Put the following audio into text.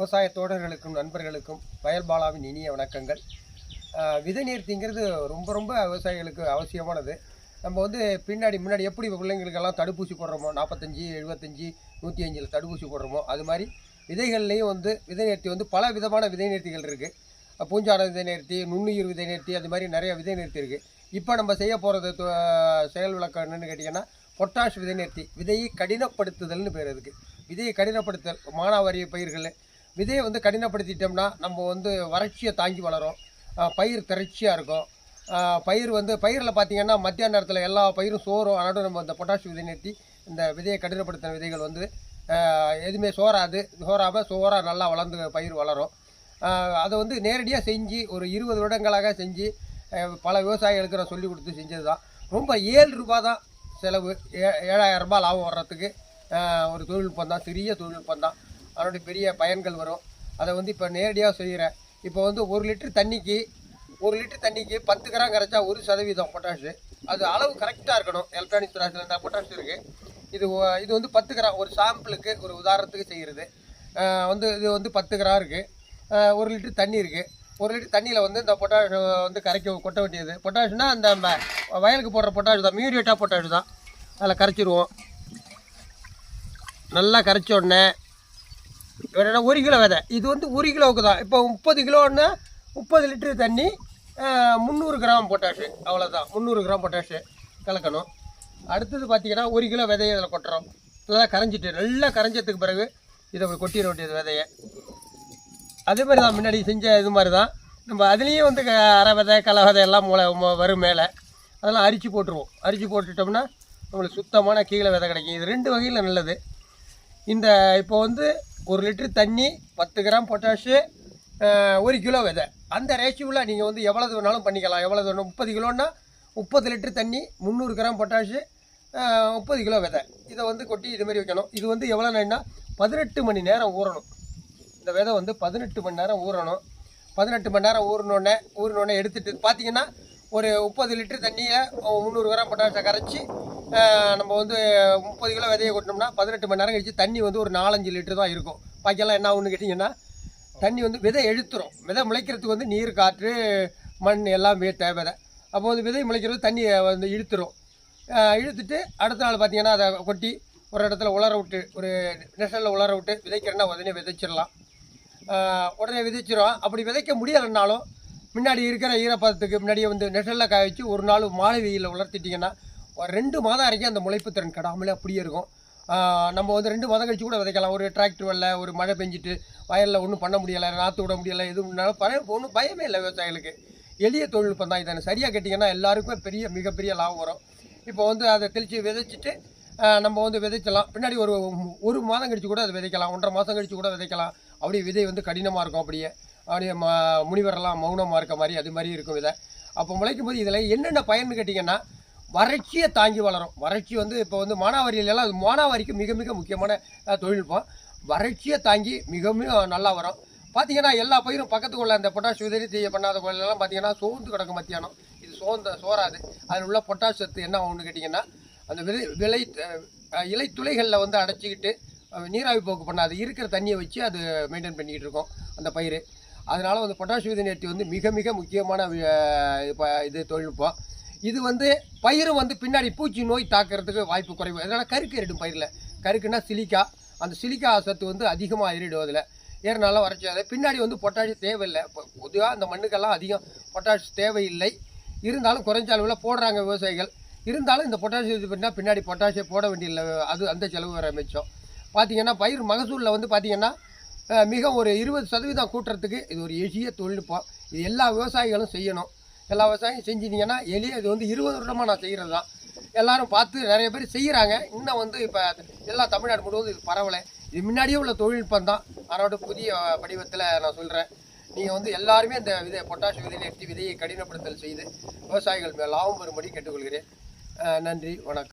விவசாய தோழர்களுக்கும் நண்பர்களுக்கும் வயல்பாலாவின் இனிய வணக்கங்கள். விதை நீர்த்திங்கிறது ரொம்ப ரொம்ப விவசாயிகளுக்கு அவசியமானது. நம்ம வந்து பின்னாடி முன்னாடி எப்படி பிள்ளைங்களுக்கெல்லாம் தடுப்பூசி போடுறோமோ நாற்பத்தஞ்சு எழுபத்தஞ்சி நூற்றி அஞ்சில் தடுப்பூசி போடுறோமோ அது மாதிரி விதைகள்லேயும் வந்து விதை நேர்த்தி வந்து பல விதமான விதை நேர்த்திகள் இருக்குது பூஞ்சான விதை நேர்த்தி நுண்ணுயிர் விதை நேர்த்தி அது மாதிரி நிறைய விதை நேர்த்தி இருக்குது இப்போ நம்ம செய்ய போகிறது செயல் விளக்கம் என்னென்னு கேட்டிங்கன்னா பொட்டாஷ் விதை நேர்த்தி விதையை கடினப்படுத்துதல்னு பேர் இருக்குது விதையை கடினப்படுத்தல் மானாவாரி பயிர்கள் விதையை வந்து கடினப்படுத்திட்டோம்னா நம்ம வந்து வறட்சியை தாங்கி வளரும். பயிர் திரட்சியாக இருக்கும். பயிர் வந்து பயிரில் பார்த்தீங்கன்னா மத்தியான நேரத்தில் எல்லா பயிரும் சோறும் அதோட நம்ம இந்த பொட்டாஷ் விதை நிறுத்தி இந்த விதையை கடினப்படுத்தின விதைகள் வந்து எதுவுமே சோறாது. சோறாமல் சோறாக நல்லா வளர்ந்து பயிர் வளரும். அதை வந்து நேரடியாக செஞ்சு ஒரு இருபது வருடங்களாக செஞ்சு பல விவசாயிகளுக்கு நான் சொல்லி கொடுத்து செஞ்சது தான் ரொம்ப ஏழு ரூபா தான் செலவு. ஏ ஏழாயிரம் ரூபாய் லாபம் வர்றதுக்கு ஒரு தொழில்நுட்பம் தான் சிறிய தொழில்நுட்பம் தான் அதனுடைய பெரிய பயன்கள் வரும். அதை வந்து இப்போ நேரடியாக செய்கிறேன் இப்போ வந்து ஒரு லிட்டர் தண்ணிக்கு ஒரு லிட்டர் தண்ணிக்கு பத்து கிராம் கரைச்சா ஒரு சதவீதம் பொட்டாஷு அது அளவு கரெக்டாக இருக்கணும். எலக்ட்ரானிக் துராசில் இருந்தால் பொட்டாஷ் இருக்குது இது ஒ- இது வந்து பத்து கிராம் ஒரு சாம்பிளுக்கு ஒரு உதாரணத்துக்கு செய்கிறது வந்து இது வந்து பத்து கிராம் இருக்குது ஒரு லிட்டர் தண்ணி இருக்குது ஒரு லிட்டர் தண்ணியில் வந்து இந்த பொட்டாஷ் வந்து கரைக்க கொட்ட வேண்டியது. பொட்டாஷ்னா அந்த ம- வயலுக்கு போடுற பொட்டாஷ் தான். மியூரியேட்டாக பொட்டாஷ் தான். அதில் கரைச்சிருவோம். நல்லா கரைச்ச உடனே என்னன்னா ஒரு கிலோ விதை. இது வந்து ஒரு கிலோவுக்கு தான். இப்போ முப்பது கிலோன்னா முப்பது லிட்டரு தண்ணி முந்நூறு கிராம் பொட்டாஷு அவ்வளோதான் முந்நூறு கிராம் பொட்டாஷு கலக்கணும். அடுத்தது பார்த்தீங்கன்னா ஒரு கிலோ விதையை இதில் கொட்டுறோம். நல்லா கரைஞ்சிட்டு நல்லா கரைஞ்சதுக்கு பிறகு இதை அப்படி கொட்டிட வேண்டியது விதையை. அதே மாதிரி தான் முன்னாடி செஞ்ச இது மாதிரி தான். நம்ம அதுலேயும் வந்து க- அரை விதை களை விதை எல்லாம் மூளை வரும் மேலே. அதெல்லாம் அரிச்சு போட்டுருவோம். அரிச்சு போட்டுட்டோம்னா நம்மளுக்கு சுத்தமான கீழே விதை கிடைக்கும். இது ரெண்டு வகையில் நல்லது. இந்த இப்போ வந்து ஒரு லிட்டர் தண்ணி பத்து கிராம் பொட்டாஷு ஒரு கிலோ விதை. அந்த ரேஷியோவில் நீங்கள் வந்து எவ்வளவு வேணாலும் பண்ணிக்கலாம். எவ்வளவு வேணும் முப்பது கிலோன்னா முப்பது லிட்டர் தண்ணி முந்நூறு கிராம் பொட்டாஷு முப்பது கிலோ விதை. இதை வந்து கொட்டி இது மாதிரி வைக்கணும். இது வந்து எவ்வளோ நேரம்னா பதினெட்டு மணி நேரம் ஊறணும். இந்த விதை வந்து பதினெட்டு மணி நேரம் ஊறணும். பதினெட்டு மணி நேரம் ஊறினோடனே ஊறினோடனே எடுத்துகிட்டு பார்த்தீங்கன்னா ஒரு முப்பது லிட்டர் தண்ணியை முந்நூறு கிராம் பொட்டாஷை கரைச்சி நம்ம வந்து முப்பது கிலோ விதையை கொட்டினோம்னா பதினெட்டு மணி நேரம் கழிச்சு தண்ணி வந்து ஒரு நாலஞ்சு லிட்டர் தான் இருக்கும். பாக்கெல்லாம் என்ன ஒன்று கேட்டிங்கன்னா தண்ணி வந்து விதை எழுத்துரும் விதை முளைக்கிறதுக்கு வந்து நீர் காற்று மண் எல்லாம் வே- தேவை அப்போ வந்து விதை முளைக்கிறது தண்ணியை வந்து இழுத்துரும். இழுத்துட்டு அடுத்த நாள் பார்த்தீங்கன்னா அதை கொட்டி ஒரு இடத்துல உலர விட்டு ஒரு நெசலில் உலர விட்டு விதைக்கிறேன்னா உடனே விதைச்சிடலாம். உடனே விதைச்சிரும். அப்படி விதைக்க முடியலைன்னாலும் முன்னாடி இருக்கிற ஈரப்பதத்துக்கு முன்னாடியே வந்து நெசலில் காய வச்சு ஒரு நாள் மாலை வெயிலில் உலர்த்திட்டிங்கன்னா ஒரு ரெண்டு மாதம் வரைக்கும் அந்த முளைப்பு திறன் கெடாமலே அப்படியே இருக்கும். நம்ம வந்து ரெண்டு மாதம் கழிச்சு கூட விதைக்கலாம். ஒரு டிராக்டர் வரல ஒரு மழை பெஞ்சிட்டு வயலில் ஒன்றும் பண்ண முடியலை நாற்று விட முடியலை எதுவும் பழைய ஒன்றும் பயமே இல்லை விவசாயிகளுக்கு. எளிய தொழில்நுட்பம் தான் இதை. சரியாக கேட்டிங்கன்னா எல்லாருக்குமே பெரிய மிகப்பெரிய லாபம் வரும். இப்போ வந்து அதை தெளித்து விதைச்சிட்டு நம்ம வந்து விதைச்சலாம். பின்னாடி ஒரு ஒரு மாதம் கழிச்சு கூட அதை விதைக்கலாம். ஒன்றரை மாதம் கழிச்சு கூட விதைக்கலாம். அப்படியே விதை வந்து கடினமாக இருக்கும் அப்படியே. அப்படியே ம முனிவரெல்லாம் மௌனமாக இருக்க மாதிரி அது மாதிரி இருக்கும் விதை. அப்போ முளைக்கும் போது இதில் என்னென்ன பயன்னு கேட்டிங்கன்னா வறட்சியை தாங்கி வளரும். வறட்சி வந்து இப்போ வந்து மானாவாரியிலலாம் அது மானாவாரிக்கு மிக மிக முக்கியமான தொழில்நுட்பம். வறட்சியை தாங்கி மிக மிக நல்லா வரும். பார்த்தீங்கன்னா எல்லா பயிரும் பக்கத்துக்குள்ள அந்த பொட்டாஷ் உதவி செய்ய பண்ணாத கோயிலெல்லாம் பார்த்தீங்கன்னா சோர்ந்து கிடக்கும் மத்தியானம். இது சோர்ந்த சோறாது. அதில் உள்ள பொட்டாஷ் சத்து என்ன ஒன்று கேட்டிங்கன்னா அந்த விதை விலை அஹ், இலை துளைகளில் வந்து அடைச்சிக்கிட்டு நீராவி போக்கு பண்ணாது. இருக்கிற தண்ணியை வச்சு அது மெயின்டைன் பண்ணிக்கிட்டு இருக்கோம் அந்த பயிர். அதனால் வந்து பொட்டாஷ் விதை நேர்த்தி வந்து மிக மிக முக்கியமான ப- இது தொழில்நுட்பம். இது வந்து பயிரும் வந்து பின்னாடி பூச்சி நோய் தாக்குறதுக்கு வாய்ப்பு குறைவு. அதனால் கருக்கு ஏறிடும் பயிரில். கருக்குன்னா சிலிக்கா. அந்த சிலிக்கா சத்து வந்து அதிகமாக ஏறிடும் அதில். ஏறினாலும் வறட்சி பின்னாடி வந்து பொட்டாஷ் தேவையில்லை. இப்போ பொதுவாக அந்த மண்ணுக்கெல்லாம் அதிகம் பொட்டாஷ் தேவையில்லை. இருந்தாலும் குறைஞ்ச அளவில் போடுறாங்க விவசாயிகள். இருந்தாலும் இந்த பொட்டாஷ் இது பண்ணால் பின்னாடி பொட்டாஷே போட வேண்டியதில்லை. அது அந்த செலவு வர மிச்சம். பார்த்திங்கன்னா பயிர் மகசூலில் வந்து பார்த்திங்கன்னா மிக ஒரு இருபது சதவீதம் கூட்டுறதுக்கு இது ஒரு எளிய தொழில்நுட்பம். இது எல்லா விவசாயிகளும் செய்யணும். எல்லா விவசாயம் செஞ்சிட்டீங்கன்னா எளிய அது வந்து இருபது வருடமாக நான் செய்கிறது தான் எல்லோரும் பார்த்து நிறைய பேர் செய்கிறாங்க இன்னும் வந்து இப்போ எல்லா தமிழ்நாடு முழுவதும் இது பரவலை. இது முன்னாடியே உள்ள தொழில்நுட்பம் தான் அதனோட புதிய வடிவத்தில் நான் சொல்கிறேன் நீங்கள் வந்து எல்லாருமே இந்த விதை பொட்டாஷ் விதையில் எடுத்து விதையை கடினப்படுத்தல் செய்து விவசாயிகள் மேல் லாபம் பெறும்படி கேட்டுக்கொள்கிறேன். நன்றி வணக்கம்.